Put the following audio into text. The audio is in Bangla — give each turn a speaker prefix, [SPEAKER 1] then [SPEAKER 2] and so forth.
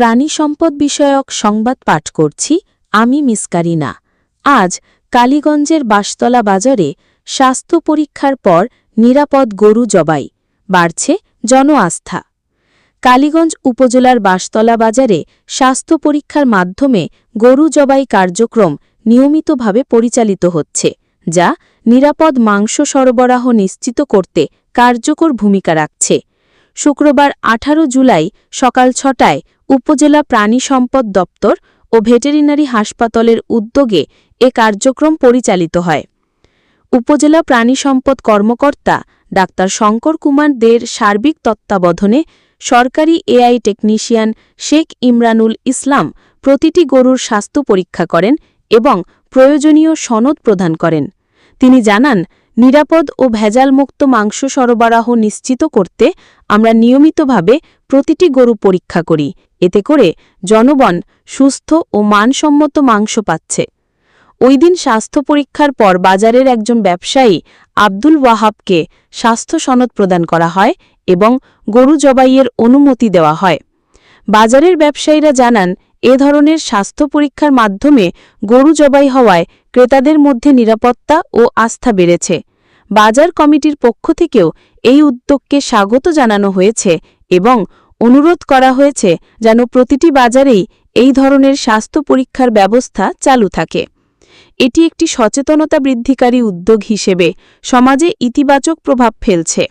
[SPEAKER 1] প্রাণী সম্পদ বিষয়ক সংবাদ পাঠ করছি আমি মিসকারিনা আজ কালীগঞ্জের বাসতলা বাজারে স্বাস্থ্য পরীক্ষার পর নিরাপদ গরু জবাই, বাড়ছে জন আস্থা কালীগঞ্জ উপজেলার বাসতলা বাজারে স্বাস্থ্য পরীক্ষার মাধ্যমে গরু জবাই কার্যক্রম নিয়মিতভাবে পরিচালিত হচ্ছে, যা নিরাপদ মাংস সরবরাহ নিশ্চিত করতে কার্যকর ভূমিকা রাখছে। শুক্রবার ১৮ জুলাই সকাল ছটায় উপজেলা প্রাণী সম্পদ দপ্তর ও ভেটেরিনারি হাসপাতালের উদ্যোগে এ কার্যক্রম পরিচালিত হয়। উপজেলা প্রাণী সম্পদ কর্মকর্তা ডাক্তার শঙ্কর কুমার দের সার্বিক তত্ত্বাবধানে সরকারি এআই টেকনিশিয়ান শেখ ইমরানুল ইসলাম প্রতিটি গরুর স্বাস্থ্য পরীক্ষা করেন এবং প্রয়োজনীয় সনদ প্রদান করেন। তিনি জানান, নিরাপদ ও ভেজালমুক্ত মাংস সরবরাহ নিশ্চিত করতে আমরা নিয়মিতভাবে প্রতিটি গরু পরীক্ষা করি এতে করে জনগণ সুস্থ ও মানসম্মত মাংস পাচ্ছে। ওই দিন স্বাস্থ্য পরীক্ষার পর বাজারের একজন ব্যবসায়ী আব্দুল ওয়াহাবকে স্বাস্থ্য সনদ প্রদান করা হয় এবং গরু জবাইয়ের অনুমতি দেওয়া হয়। বাজারের ব্যবসায়ীরা জানান, এ ধরনের স্বাস্থ্য পরীক্ষার মাধ্যমে গরু জবাই হওয়ায় ক্রেতাদের মধ্যে নিরাপত্তা ও আস্থা বেড়েছে। বাজার কমিটির পক্ষ থেকেও এই উদ্যোগকে স্বাগত জানানো হয়েছে এবং অনুরোধ করা হয়েছে যেন প্রতিটি বাজারেই এই ধরনের স্বাস্থ্য পরীক্ষার ব্যবস্থা চালু থাকে। এটি একটি সচেতনতা বৃদ্ধিকারী উদ্যোগ হিসেবে সমাজে ইতিবাচক প্রভাব ফেলছে।